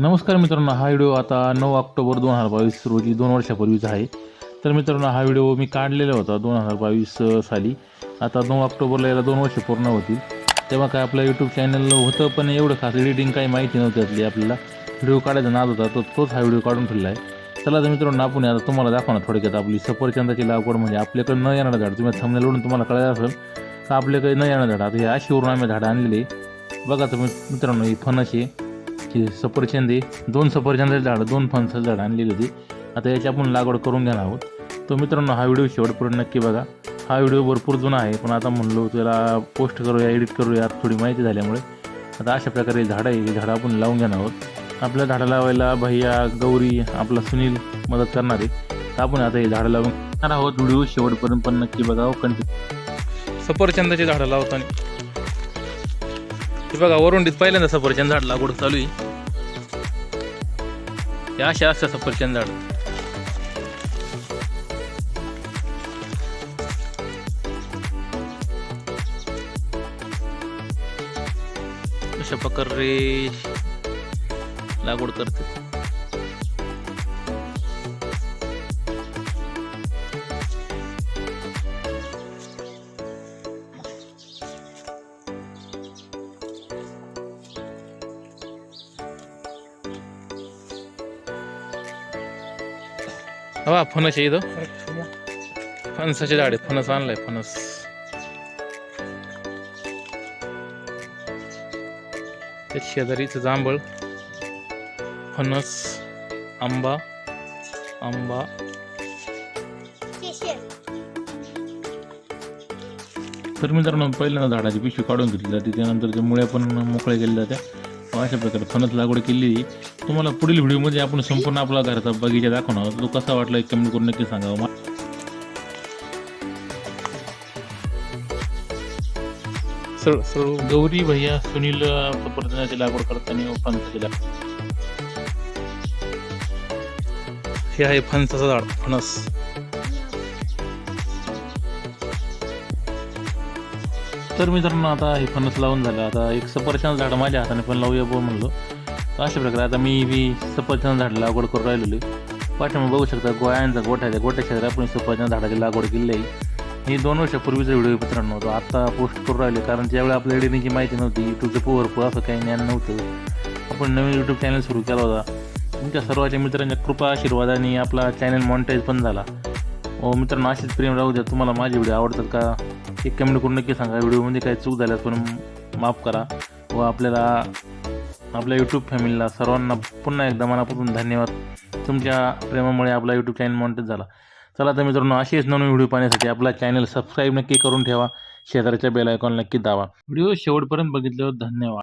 नमस्कार मित्रांनो हा व्हिडिओ आता नऊ ऑक्टोबर दोन हजार बावीस रोजी दोन वर्षापूर्वीचा आहे. तर मित्रांनो हा व्हिडिओ मी काढलेला होता दोन हजार बावीस साली. आता नऊ ऑक्टोबरला याला दोन वर्ष पूर्ण होतील. तेव्हा काय आपलं यूट्यूब चॅनल होतं पण एवढं खास एडिटिंग काही माहिती नव्हती असली आपल्याला. व्हिडिओ काढायचा नाद होता तो तोच हा व्हिडिओ काढून ठेवला आहे. चला तर मित्रांनो आपण आता तुम्हाला दाखवणार थोडक्यात आपली सफरचंदाची लागवड. म्हणजे आपल्याकडे न येणार झाड तुम्ही थांबण्यावरून तुम्हाला कळायला असेल का आपल्याकडे न येणारं झाड. आता हे अशीवरून आम्ही झाडं आणलेली बघा तर मित्रांनो ही फणस आहे. की सफरचंद आहे दोन सफरचंदाचे झाडं दोन फणसं झाडं आणलेली होती. आता याची आपण लागवड करून घेणार आहोत. तो मित्रांनो हा व्हिडिओ शेवटपर्यंत नक्की बघा. हा व्हिडिओ भरपूर जुना आहे पण आता म्हणलो त्याला पोस्ट करूया एडिट करूया थोडी माहिती झाल्यामुळे. आता अशा प्रकारे झाडं आहे ही झाडं आपण लावून घेणार आहोत. आपल्या झाडं लावायला भैया गौरी आपला सुनील मदत करणार आहे. तर आपण आता हे झाडं लावून आहोत. व्हिडिओ शेवटपर्यंत पण नक्की बघा हो, कंटिन्यू सफरचंदाची झाडं लावताना हे बघा वरुंडीत पहिल्यांदा सफरचंद झाड लागवड चालू आहे. हे अशा असतात सफरचंद झाड. अशा प्रकारे लागवड करते हवा फणस आहे इथं. फणसाचे झाड आहे फणस आणलाय फणस. त्या शेजारीचं जांभळ फणस आंबा आंबा. तर मित्रांनो पहिल्यांदा झाडाची पिशवी काढून घेतली जाते त्यानंतर त्या मुळ्या पण मोकळ्या केल्या जात्या. अशा प्रकारे फणस लागवड केली. तुम्हाला पुढील व्हिडिओमध्ये आपण संपूर्ण आपला घराचा बगीचा दाखवणार तो कसा वाटला एक कमेंट करून नक्की सांगा. सर सर गौरी भैया सुनील सफरचंदाची लागवड करताना फणसाची लागवड हे आहे फणसाचं झाड फणस. तर मित्रांनो आता हे फणस लावून झालं. आता एक सफरचंद झाड माझ्या हाताने पण लावूया बोल म्हणलो. तर अशा प्रकारे आता मी बी सफरचंद झाड लागवड करून राहिलेलो आहे. पाठीमागे बघू शकता गोळ्यांचा गोठा आहे त्या गोठ्या शेजारी आपण सफरचंद झाडाची लागवड केली आहे. हे दोन वर्षापूर्वीचा व्हिडिओ मित्रांनो. होतो आता पोस्ट करून राहिले कारण त्यावेळी आपल्या एडिटिंगची माहिती नव्हती यूट्यूबचं पोवरपूर असं काही ज्ञान नव्हतं. आपण नवीन यूट्यूब चॅनल सुरू केला होता. तुमच्या सर्वांच्या मित्रांच्या कृपा आशीर्वादाने आपला चॅनल मॉनिटाईज पण झाला. व मित्रांनो अशीच प्रेम राहू द्या. तुम्हाला माझे व्हिडिओ आवडतात का? एक कमेंट करून नक्की सांगा. व्हिडिओमध्ये काही चूक झाल्यास पण माफ करा. व आपल्याला आपल्या यूट्यूब फॅमिलीला सर्वांना पुन्हा एकदा मनापासून धन्यवाद. तुमच्या प्रेमामुळे आपला यूट्यूब चॅनल मॉनिटाईज झाला. चला तर मित्रांनो असेच नवीन व्हिडिओ पाहण्यासाठी आपला चॅनल सबस्क्राईब नक्की करून ठेवा. शेजारच्या बेल आयकॉन नक्की दावा व्हिडिओ शेवटपर्यंत बघितल्यावर धन्यवाद.